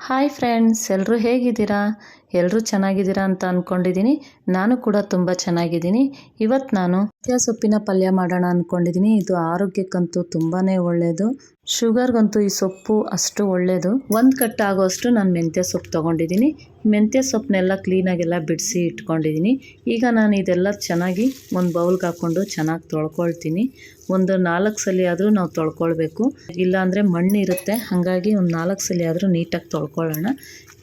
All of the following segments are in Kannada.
ಹಾಯ್ ಫ್ರೆಂಡ್ಸ್ ಎಲ್ಲರೂ ಹೇಗಿದ್ದೀರಾ? ಎಲ್ಲರೂ ಚೆನ್ನಾಗಿದ್ದೀರಾ ಅಂತ ಅಂದ್ಕೊಂಡಿದ್ದೀನಿ ನಾನು ಕೂಡ ತುಂಬ ಚೆನ್ನಾಗಿದ್ದೀನಿ. ಇವತ್ತು ನಾನು ಮೆಂತ್ಯ ಸೊಪ್ಪಿನ ಪಲ್ಯ ಮಾಡೋಣ ಅಂದ್ಕೊಂಡಿದ್ದೀನಿ ಇದು ಆರೋಗ್ಯಕ್ಕಂತೂ ತುಂಬಾ ಒಳ್ಳೆಯದು ಶುಗರ್ಗಂತೂ ಈ ಸೊಪ್ಪು ಅಷ್ಟು ಒಳ್ಳೆಯದು ಒಂದು ಕಟ್ ಆಗೋಷ್ಟು ನಾನು ಮೆಂತ್ಯ ಸೊಪ್ಪು ತೊಗೊಂಡಿದ್ದೀನಿ. ಮೆಂತ್ಯ ಸೊಪ್ಪನ್ನೆಲ್ಲ ಕ್ಲೀನಾಗೆಲ್ಲ ಬಿಡಿಸಿ ಇಟ್ಕೊಂಡಿದ್ದೀನಿ. ಈಗ ನಾನು ಇದೆಲ್ಲ ಚೆನ್ನಾಗಿ ಒಂದು ಬೌಲ್ಗೆ ಹಾಕ್ಕೊಂಡು ಚೆನ್ನಾಗಿ ತೊಳ್ಕೊಳ್ತೀನಿ. ಒಂದು ನಾಲ್ಕು ಸಲ ಆದರೂ ನಾವು ತೊಳ್ಕೊಳ್ಬೇಕು. ಇಲ್ಲಾಂದರೆ ಮಣ್ಣು ಇರುತ್ತೆ ಹಾಗಾಗಿ ಒಂದು ನಾಲ್ಕು ಸಲ ಆದರೂ ನೀಟಾಗಿ ತೊಳ್ಕೊಳ್ಳೋಣ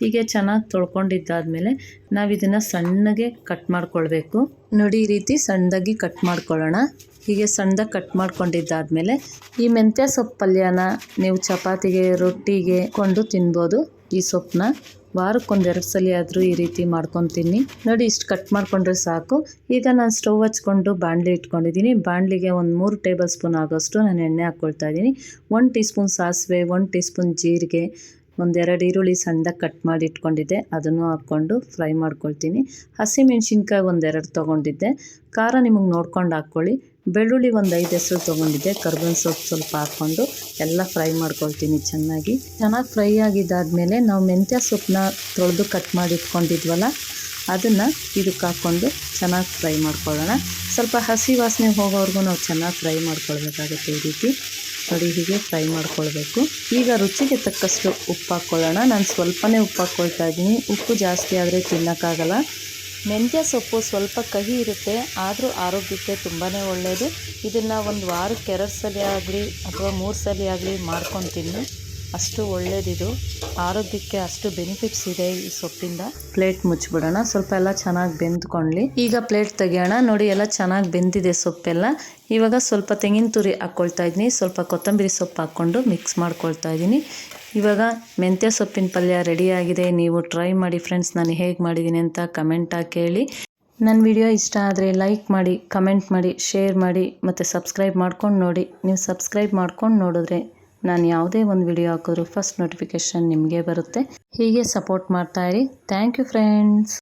ಹೀಗೆ ಚೆನ್ನಾಗಿ ತೊಳ್ಕೊಂಡಿದ್ದಾದಮೇಲೆ ನಾವು ಇದನ್ನು ಸಣ್ಣಗೆ ಕಟ್ ಮಾಡ್ಕೊಳ್ಬೇಕು. ನೋಡಿ ಈ ರೀತಿ ಸಣ್ಣದಾಗಿ ಕಟ್ ಮಾಡ್ಕೊಳ್ಳೋಣ. ಹೀಗೆ ಸಣ್ಣದಾಗಿ ಕಟ್ ಮಾಡ್ಕೊಂಡಿದ್ದಾದಮೇಲೆ ಈ ಮೆಂತ್ಯ ಸೊಪ್ಪು ಪಲ್ಯನ ನೀವು ಚಪಾತಿಗೆ, ರೊಟ್ಟಿಗೆ ಕೊಂಡು ತಿನ್ಬೋದು. ಈ ಸೊಪ್ಪನ್ನ ವಾರಕ್ಕೊಂದೆರಡು ಸಲ ಆದರೂ ಈ ರೀತಿ ಮಾಡ್ಕೊತೀನಿ. ನೋಡಿ ಇಷ್ಟು ಕಟ್ ಮಾಡಿಕೊಂಡ್ರೆ ಸಾಕು. ಈಗ ನಾನು ಸ್ಟವ್ ಹಚ್ಕೊಂಡು ಬಾಣಲಿ ಇಟ್ಕೊಂಡಿದ್ದೀನಿ. ಬಾಣಲಿಗೆ ಒಂದು ಮೂರು ಟೇಬಲ್ ಸ್ಪೂನ್ ಆಗೋಷ್ಟು ನಾನು ಎಣ್ಣೆ ಹಾಕ್ಕೊಳ್ತಾ ಇದ್ದೀನಿ. ಒನ್ ಟೀ ಸ್ಪೂನ್ ಸಾಸಿವೆ ಒನ್ ಟೀ ಜೀರಿಗೆ ಒಂದೆರಡು ಈರುಳ್ಳಿ ಸಣ್ಣದಾಗಿ ಕಟ್ ಮಾಡಿ ಇಟ್ಕೊಂಡಿದ್ದೆ. ಅದನ್ನು ಹಾಕ್ಕೊಂಡು ಫ್ರೈ ಮಾಡ್ಕೊಳ್ತೀನಿ. ಹಸಿಮೆಣ್ಸಿನ್ಕಾಯಿ ಒಂದೆರಡು ತೊಗೊಂಡಿದ್ದೆ. ಖಾರ ನಿಮಗೆ ನೋಡ್ಕೊಂಡು ಹಾಕ್ಕೊಳ್ಳಿ. ಬೆಳ್ಳುಳ್ಳಿ ಒಂದು ಐದು ಹೆಸರು ತೊಗೊಂಡಿದ್ದೆ. ಕರ್ಬೇವಿನ ಸೊಪ್ಪು ಸ್ವಲ್ಪ ಹಾಕ್ಕೊಂಡು ಎಲ್ಲ ಫ್ರೈ ಮಾಡ್ಕೊಳ್ತೀನಿ ಚೆನ್ನಾಗಿ. ಚೆನ್ನಾಗಿ ಫ್ರೈ ಆಗಿದ್ದಾದಮೇಲೆ ನಾವು ಮೆಂತ್ಯ ಸೊಪ್ಪನ್ನ ತೊಳೆದು ಕಟ್ ಮಾಡಿ ಇಟ್ಕೊಂಡಿದ್ವಲ್ಲ, ಅದನ್ನು ಇದಕ್ಕೆ ಹಾಕ್ಕೊಂಡು ಚೆನ್ನಾಗಿ ಫ್ರೈ ಮಾಡ್ಕೊಳ್ಳೋಣ. ಸ್ವಲ್ಪ ಹಸಿ ವಾಸನೆ ಹೋಗೋವರೆಗೂ ನಾವು ಚೆನ್ನಾಗಿ ಫ್ರೈ ಮಾಡ್ಕೊಳ್ಬೇಕಾಗುತ್ತೆ ಈ ರೀತಿ. ನೋಡಿ ಹೀಗೆ ಫ್ರೈ ಮಾಡ್ಕೊಳ್ಬೇಕು. ಈಗ ರುಚಿಗೆ ತಕ್ಕಷ್ಟು ಉಪ್ಪು ಹಾಕ್ಕೊಳ್ಳೋಣ. ನಾನು ಸ್ವಲ್ಪನೇ ಉಪ್ಪು ಹಾಕ್ಕೊಳ್ತಾ ಇದ್ದೀನಿ. ಉಪ್ಪು ಜಾಸ್ತಿ ಆದರೆ ತಿನ್ನೋಕ್ಕಾಗಲ್ಲ. ಮೆಂತ್ಯ ಸೊಪ್ಪು ಸ್ವಲ್ಪ ಕಹಿ ಇರುತ್ತೆ. ಆದರೂ ಆರೋಗ್ಯಕ್ಕೆ ತುಂಬಾ ಒಳ್ಳೆಯದು ಇದನ್ನು ಒಂದು ವಾರಕ್ಕೆ ಎರಡು ಸಲ ಆಗಲಿ ಅಥವಾ ಮೂರು ಸಲ ಆಗಲಿ ಮಾಡ್ಕೊಂಡು ತಿನ್ನಿ. ಅಷ್ಟು ಒಳ್ಳೇದಿದು. ಆರೋಗ್ಯಕ್ಕೆ ಅಷ್ಟು ಬೆನಿಫಿಟ್ಸ್ ಇದೆ ಈ ಸೊಪ್ಪಿಂದ. ಪ್ಲೇಟ್ ಮುಚ್ಚಿಬಿಡೋಣ. ಸ್ವಲ್ಪ ಎಲ್ಲ ಚೆನ್ನಾಗಿ ಬೆಂದ್ಕೊಳ್ಳಿ ಈಗ ಪ್ಲೇಟ್ ತೆಗಿಯೋಣ. ನೋಡಿ, ಎಲ್ಲ ಚೆನ್ನಾಗಿ ಬೆಂದಿದೆ ಸೊಪ್ಪೆಲ್ಲ. ಇವಾಗ ಸ್ವಲ್ಪ ತೆಂಗಿನ ತುರಿ ಹಾಕ್ಕೊಳ್ತಾ ಇದ್ದೀನಿ ಸ್ವಲ್ಪ ಕೊತ್ತಂಬರಿ ಸೊಪ್ಪು ಹಾಕ್ಕೊಂಡು ಮಿಕ್ಸ್ ಮಾಡ್ಕೊಳ್ತಾ ಇದ್ದೀನಿ. ಇವಾಗ ಮೆಂತ್ಯ ಸೊಪ್ಪಿನ ಪಲ್ಯ ರೆಡಿಯಾಗಿದೆ ನೀವು ಟ್ರೈ ಮಾಡಿ ಫ್ರೆಂಡ್ಸ್ ನಾನು ಹೇಗೆ ಮಾಡಿದ್ದೀನಿ ಅಂತ ಕಮೆಂಟಾಗಿ ಕೇಳಿ. ನನ್ನ ವಿಡಿಯೋ ಇಷ್ಟ ಆದರೆ ಲೈಕ್ ಮಾಡಿ ಕಮೆಂಟ್ ಮಾಡಿ ಶೇರ್ ಮಾಡಿ, ಮತ್ತು ಸಬ್ಸ್ಕ್ರೈಬ್ ಮಾಡ್ಕೊಂಡು ನೋಡಿ. ನೀವು ಸಬ್ಸ್ಕ್ರೈಬ್ ಮಾಡ್ಕೊಂಡು ನೋಡಿದ್ರೆ ನಾನು ಯಾವುದೇ ಒಂದು ವಿಡಿಯೋ ಹಾಕಿದ್ರು ಫಸ್ಟ್ ನೋಟಿಫಿಕೇಷನ್ ನಿಮಗೆ ಬರುತ್ತೆ. ಹೀಗೆ ಸಪೋರ್ಟ್ ಮಾಡ್ತಾ ಇರಿ. Thank you friends